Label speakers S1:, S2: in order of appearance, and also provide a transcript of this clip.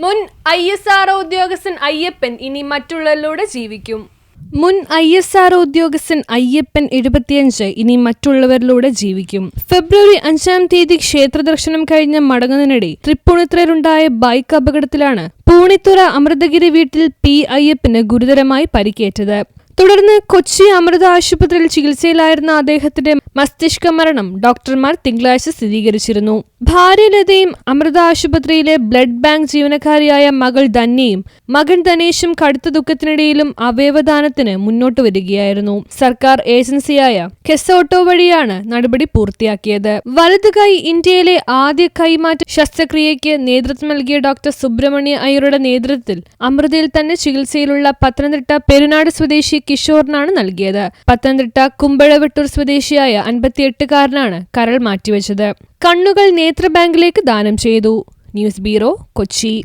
S1: മുൻ I S R ഉദ്യോഗസ്ഥൻ അയ്യപ്പൻ ഇനി മറ്റുള്ളവരിലൂടെ ജീവിക്കും. മുൻ ഐ എസ് ആർ ഉദ്യോഗസ്ഥൻ അയ്യപ്പൻ എഴുപത്തിയഞ്ച് ഇനി മറ്റുള്ളവരിലൂടെ ജീവിക്കും. ഫെബ്രുവരി അഞ്ചാം തീയതി ക്ഷേത്ര ദർശനം കഴിഞ്ഞ് മടങ്ങുന്നതിനിടെ തൃപ്പൂണിത്തുറയിലുണ്ടായ ബൈക്ക് അപകടത്തിലാണ് പൂണിത്തുറ അമൃതഗിരി വീട്ടിൽ പി അയ്യപ്പന് ഗുരുതരമായി പരിക്കേറ്റത്. തുടർന്ന് കൊച്ചി അമൃത ആശുപത്രിയിൽ ചികിത്സയിലായിരുന്ന അദ്ദേഹത്തിന്റെ മസ്തിഷ്ക മരണം ഡോക്ടർമാർ തിങ്കളാഴ്ച സ്ഥിരീകരിച്ചിരുന്നു. ഭാര്യ ലതയും അമൃത ആശുപത്രിയിലെ ബ്ലഡ് ബാങ്ക് ജീവനക്കാരിയായ മകൾ ധന്യയും മകൻ ധനേഷും കടുത്ത ദുഃഖത്തിനിടയിലും അവയവദാനത്തിന് മുന്നോട്ട് വരികയായിരുന്നു. സർക്കാർ ഏജൻസിയായ കെസോട്ടോ വഴിയാണ് നടപടി പൂർത്തിയാക്കിയത്. വലത് കൈ ഇന്ത്യയിലെ ആദ്യ കൈമാറ്റ ശസ്ത്രക്രിയയ്ക്ക് നേതൃത്വം നൽകിയ ഡോക്ടർ സുബ്രഹ്മണ്യ അയ്യരുടെ നേതൃത്വത്തിൽ അമൃതയിൽ തന്നെ ചികിത്സയിലുള്ള പത്തനംതിട്ട പെരുനാട് സ്വദേശി കിഷോറിനാണ് നൽകിയത്. പത്തനംതിട്ട കുമ്പഴവെട്ടൂർ സ്വദേശിയായ അൻപത്തിയെട്ടുകാരനാണ് കരൾ മാറ്റിവെച്ചത്. കണ്ണുകൾ നേത്രബാങ്കിലേക്ക് ദാനം ചെയ്തു. News bureau Kochi.